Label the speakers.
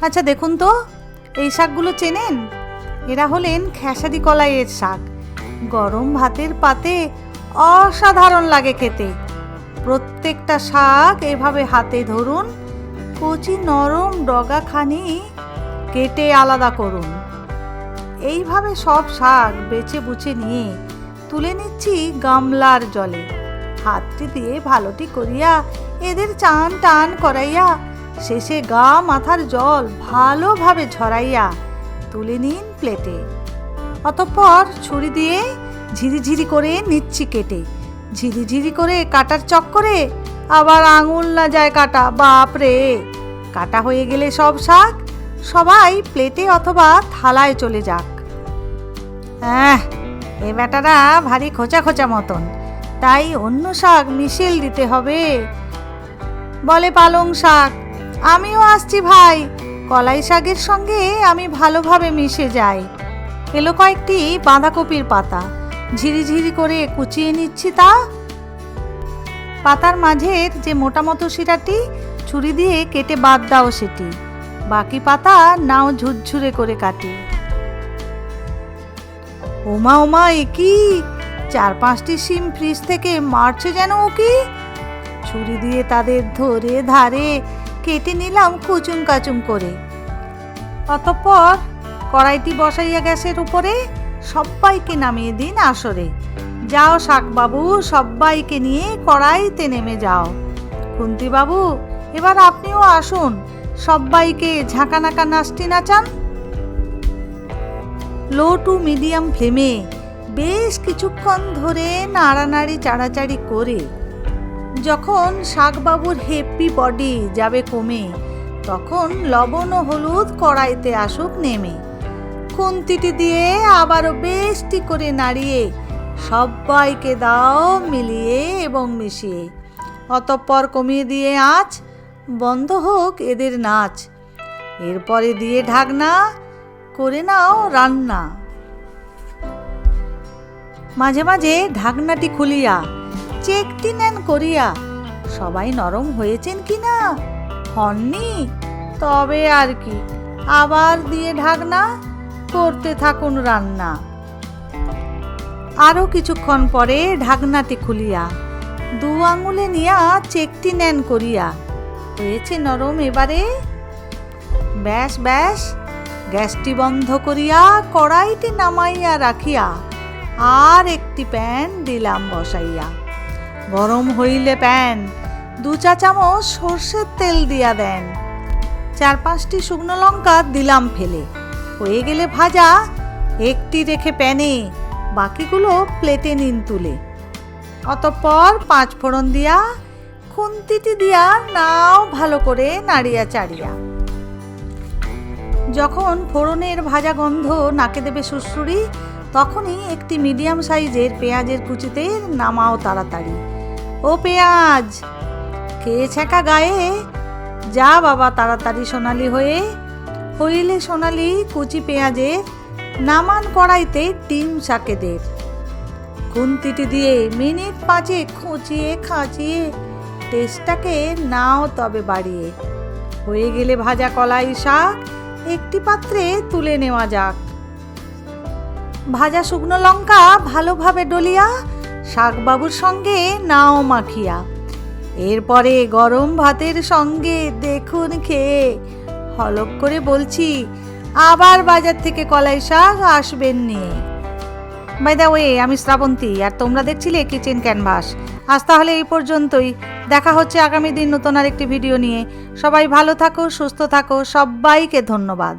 Speaker 1: আচ্ছা দেখুন তো, এই শাকগুলো চেনেন? এরা হলেন খেসারি কলাইয়ের শাক। গরম ভাতের পাতে অসাধারণ লাগে খেতে। প্রত্যেকটা শাক এভাবে হাতে ধরুন, কচি, নরম ডগাখানি কেটে আলাদা করুন। এইভাবে সব শাক বেছে বুছে নিয়ে তুলে নিচ্ছি গামলার জলে। হাতটি দিয়ে ভালোটি করিয়া এদের চান টান করাইয়া শেষে গা মাথার জল ভালোভাবে ঝরাইয়া তুলে নিন প্লেটে। অতঃপর ছুরি দিয়ে ঝিরিঝিরি করে নিচ্ছি কেটে। ঝিরিঝিরি করে কাটার চক্করে আবার আঙুল না যায় কাটা বাপরে কাটা হয়ে গেলে সব শাক, সবাই প্লেটে অথবা থালায় চলে যাক। হ্যাঁ এ বেটারা ভারী খোঁচা খোঁচা মতন। তাই অন্য শাক মিশেল দিতে হবে। বলে পালং শাক আমিও আসছি ভাই। কলাই শাকের সঙ্গে আমি ভালোভাবে মিশে যাই। এলো কয়েকটি বাঁধাকপির পাতা। ঝিরিঝিরি করে কুচিয়ে নিচ্ছি তা। পাতার মাঝের যে মোটামতো শিরাটি, ছুরি দিয়ে কেটে বাদ দাও সেটি। বাকি পাতা নাও ঝুরঝুরে করে কাটি। ওমা ওমা, এ কি? চার পাঁচটি সিম ফ্রিজ থেকে মারছে যেন ও কি? ছুরি দিয়ে তাদের ধরে ধারে কেটে নিলাম কুচুম কাচুম করে। অতঃপর কড়াইটি বসাইয়া গ্যাসের উপরে সবাইকে নামিয়ে দিন আসরে। যাও শাকবাবু সবাইকে নিয়ে কড়াইতে নেমে যাও। কুন্তি বাবু এবার আপনিও আসুন। সবাইকে ঝাঁকানাকা নাচটি নাচান লো টু মিডিয়াম ফ্লেমে বেশ কিছুক্ষণ ধরে নাড়ানাড়ি, চাড়াচাড়ি করে যখন শাকবাবুর হেপি বডি যাবে কমে, তখন লবণ ও হলুদ কড়াইতে আসুক নেমে। খুন্তিটি দিয়ে আবারও বেশটি করে নাড়িয়ে সবাইকে দাও মিলিয়ে এবং মিশিয়ে। অতঃপর কমিয়ে দিয়ে আঁচ, বন্ধ হোক এদের নাচ। এরপরে দিয়ে ঢাকনা করে নাও রান্না। মাঝে মাঝে ঢাকনাটি খুলিয়া চেকটি নেন করিয়া। সবাই নরম হয়েছেন কি না হননি? তবে আর কি, আবার দিয়ে ঢাকনা, করতে থাকুন রান্না। আরও কিছুক্ষণ পরে ঢাকনাটি খুলিয়া দু আঙুলে নিয়া চেকটি নেন করিয়া, হয়েছে নরম এবারে? ব্যাস ব্যাস, গ্যাসটি বন্ধ করিয়া কড়াইটি নামাইয়া রাখিয়া আর একটি প্যান দিলাম বসাইয়া। গরম হইলে প্যান। দু চা চামচ সর্ষের তেল দিয়া দেন। চার পাঁচটি শুকনো লঙ্কা দিলাম ফেলে। হয়ে গেলে ভাজা, একটি রেখে প্যানে, বাকিগুলো প্লেটে নিন তুলে। অতঃপর পাঁচ ফোড়ন দিয়া, খুন্তিটি দিয়া নাও ভালো করে নাড়িয়া চাড়িয়া। যখন ফোড়নের ভাজা গন্ধ নাকে দেবে সুশ্রুড়ি তখনই একটি মিডিয়াম সাইজের পেঁয়াজের কুচিতে নামাও তাড়াতাড়ি। ও পেঁয়াজ। খেয়ে ছ্যাঁকা গায়ে? যা বাবা, তাড়াতাড়ি সোনালি হয়ে। হইলে সোনালি কুচি পেঁয়াজের নামান কড়াইতে ডিম শাকেদের খুন্তিটি দিয়ে মিনিট পাঁচে খুঁচিয়ে খাঁচিয়ে টেস্টটাকে নাও তবে বাড়িয়ে। হয়ে গেলে ভাজা কলাই শাক একটি পাত্রে তুলে নেওয়া যাক। ভাজা শুকনো লঙ্কা ভালোভাবে ডলিয়া শাকবাবুর সঙ্গে নাও মাখিয়া। এরপরে গরম ভাতের সঙ্গে দেখুন খেয়ে হলক করে বলছি, আবার বাজার থেকে কলাই শাক আসবেন নিয়ে বাই দা ওয়ে আমি শ্রাবন্তী, আর তোমরা দেখছিলে কিচেন ক্যানভাস? আজ তাহলে এই পর্যন্তই। দেখা হচ্ছে আগামী দিন নতুন আর একটি ভিডিও নিয়ে। সবাই ভালো থাকো, সুস্থ থাকো, সবাইকে ধন্যবাদ।